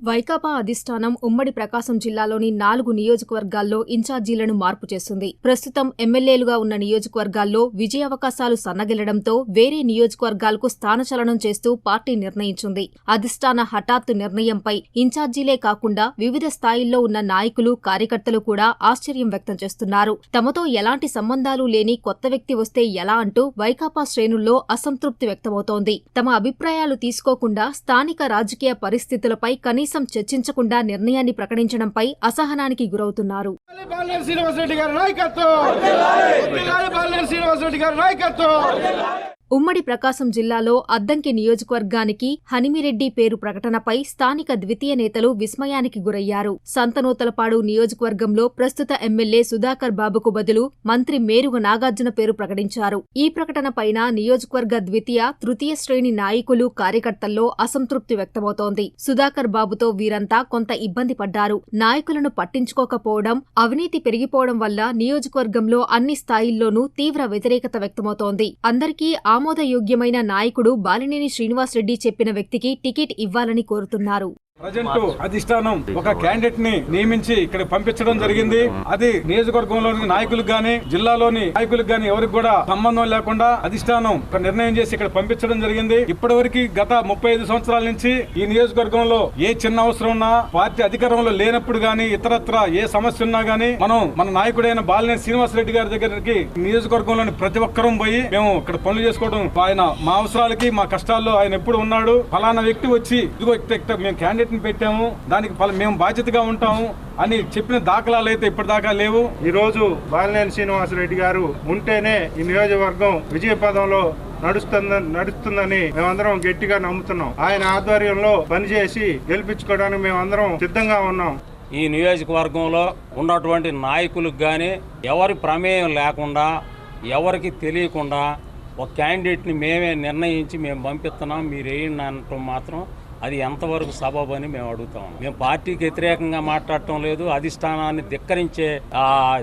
వైకాపా అధిష్టానం ఉమ్మడి ప్రకాశం జిల్లాలోని నాలుగు నియోజకవర్గాల్లో ఇన్ఛార్జీలను మార్పు చేస్తుంది. ప్రస్తుతం ఎమ్మెల్యేలుగా ఉన్న నియోజకవర్గాల్లో విజయావకాశాలు సన్నగిల్లడంతో వేరే నియోజకవర్గాలకు స్థానచలనం చేస్తూ పార్టీ నిర్ణయించింది. అధిష్టాన హఠాత్తు నిర్ణయంపై ఇన్ఛార్జీలే కాకుండా వివిధ స్థాయిల్లో ఉన్న నాయకులు కార్యకర్తలు కూడా ఆశ్చర్యం వ్యక్తం చేస్తున్నారు. తమతో ఎలాంటి సంబంధాలు లేని కొత్త వ్యక్తి వస్తే ఎలా అంటూ వైకాపా శ్రేణుల్లో అసంతృప్తి వ్యక్తమవుతోంది. తమ అభిప్రాయాలు తీసుకోకుండా స్థానిక రాజకీయ పరిస్థితులపై కనీస చర్చించకుండా నిర్ణయాన్ని ప్రకటించడంపై అసహనానికి గురవుతున్నారు. బాలినేని శ్రీనివాసరెడ్డి గారి నాయకత్వం. వర్ధిల్లాలి బాలినేని శ్రీనివాసరెడ్డి గారి నాయకత్వం. ఉమ్మడి ప్రకాశం జిల్లాలో అద్దంకి నియోజకవర్గానికి హనిమిరెడ్డి పేరు ప్రకటనపై స్థానిక ద్వితీయ నేతలు విస్మయానికి గురయ్యారు. సంతనూతలపాడు నియోజకవర్గంలో ప్రస్తుత ఎమ్మెల్యే సుధాకర్ బాబుకు బదులు మంత్రి మేరుగ నాగార్జున పేరు ప్రకటించారు. ఈ ప్రకటనపైన నియోజకవర్గ ద్వితీయ తృతీయ శ్రేణి నాయకులు కార్యకర్తల్లో అసంతృప్తి వ్యక్తమవుతోంది. సుధాకర్ బాబుతో వీరంతా కొంత ఇబ్బంది పడ్డారు. నాయకులను పట్టించుకోకపోవడం అవినీతి పెరిగిపోవడం వల్ల నియోజకవర్గంలో అన్ని స్థాయిల్లోనూ తీవ్ర వ్యతిరేకత వ్యక్తమవుతోంది. అందరికీ ఆమోదయోగ్యమైన నాయకుడు బాలినేని శ్రీనివాసరెడ్డి చెప్పిన వ్యక్తికి టికెట్ ఇవ్వాలని కోరుతున్నారు. ప్రజెంట్ అధిష్టానం ఒక క్యాండిడేట్ని నియమించి ఇక్కడ పంపించడం జరిగింది. అది నియోజకవర్గంలోని నాయకులకు గాని జిల్లాలోని నాయకులకు గాని ఎవరికి కూడా సంబంధం లేకుండా అధిష్టానం ఒక నిర్ణయం చేసి ఇక్కడ పంపించడం జరిగింది. ఇప్పటివరకు గత ముప్పై ఐదు సంవత్సరాల నుంచి ఈ నియోజకవర్గంలో ఏ చిన్న అవసరం ఉన్నా పార్టీ అధికారంలో లేనప్పుడు గాని ఇతరత్ర ఏ సమస్య ఉన్నా గానీ మనం మన నాయకుడైన బాలినేని శ్రీనివాసరెడ్డి గారి దగ్గరికి నియోజకవర్గంలోని ప్రతి ఒక్కరూ పోయి మేము ఇక్కడ పనులు చేసుకోవడం ఆయన మా అవసరాలకి మా కష్టాల్లో ఆయన ఎప్పుడు ఉన్నాడు ఫలానా వ్యక్తి వచ్చి ఇదిగో మేము క్యాండిడేట్ ని పెట్టాము. దానికి ఫల- మేము బాధ్యతగా ఉంటాము అని చెప్పిన దాఖలాలు అయితే ఇప్పటిదాకా లేవు. ఈ రోజు బాలినేని శ్రీనివాసరెడ్డి గారు ఉంటేనే ఈ నియోజకవర్గం విజయ పదంలో నడుస్తుందని నడుస్తుందని మేమందరం గట్టిగా నమ్ముతున్నాం. ఆయన ఆధ్వర్యంలో పనిచేసి గెలిపించుకోవడానికి మేమందరం సిద్ధంగా ఉన్నాం. ఈ నియోజకవర్గంలో ఉన్నటువంటి నాయకులకు కానీ ఎవరి ప్రమేయం లేకుండా ఎవరికి తెలియకుండా ఒక క్యాండిడేట్ని మేమే నిర్ణయించి మేము పంపిస్తున్నాం. మీరు వేయండి అనటం మాత్రం అది ఎంతవరకు సబబు అని మేము అడుగుతాం మేము పార్టీకి వ్యతిరేకంగా మాట్లాడటం లేదు అధిష్టానాన్ని ధిక్కరించే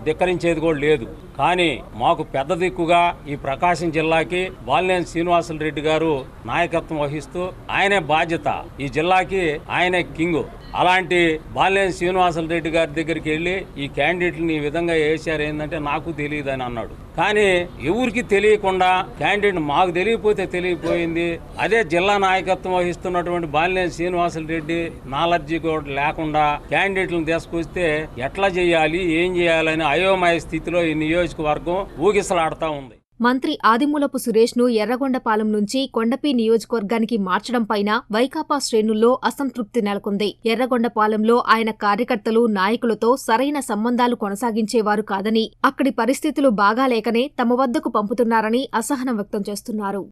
ధిక్కరించేది కూడా లేదు. కానీ మాకు పెద్ద దిక్కుగా ఈ ప్రకాశం జిల్లాకి బాలినేని శ్రీనివాసులు రెడ్డి గారు నాయకత్వం వహిస్తూ ఆయనే బాధ్యత. ఈ జిల్లాకి ఆయనే కింగు. అలాంటి బాలినేని శ్రీనివాసులు రెడ్డి గారి దగ్గరికి వెళ్ళి ఈ క్యాండిడేట్ని ఈ విధంగా వేసారు ఏంటంటే నాకు తెలియదు అని అన్నాడు. కానీ ఎవరికి తెలియకుండా క్యాండిడేట్ మాకు తెలియకపోతే తెలియపోయింది అదే జిల్లా నాయకత్వం వహిస్తున్నటువంటి బాలినేని శ్రీనివాసులు రెడ్డి నాలర్జీ కూడా లేకుండా క్యాండిడేట్లను తీసుకొస్తే ఎట్లా చేయాలి ఏం చేయాలని అయోమయ స్థితిలో ఈ నియోజకవర్గం ఊగిసలాడుతూ ఉంది. మంత్రి ఆదిమూలపు సురేష్ను ఎర్రగొండపాలెం నుంచి కొండపి నియోజకవర్గానికి మార్చడం పైన వైకాపా శ్రేణుల్లో అసంతృప్తి నెలకొంది. ఎర్రగొండపాలెంలో ఆయన కార్యకర్తలు నాయకులతో సరైన సంబంధాలు కొనసాగించేవారు కాదని అక్కడి పరిస్థితులు బాగాలేకనే తమ వద్దకు పంపుతున్నారని అసహనం వ్యక్తం చేస్తున్నారు.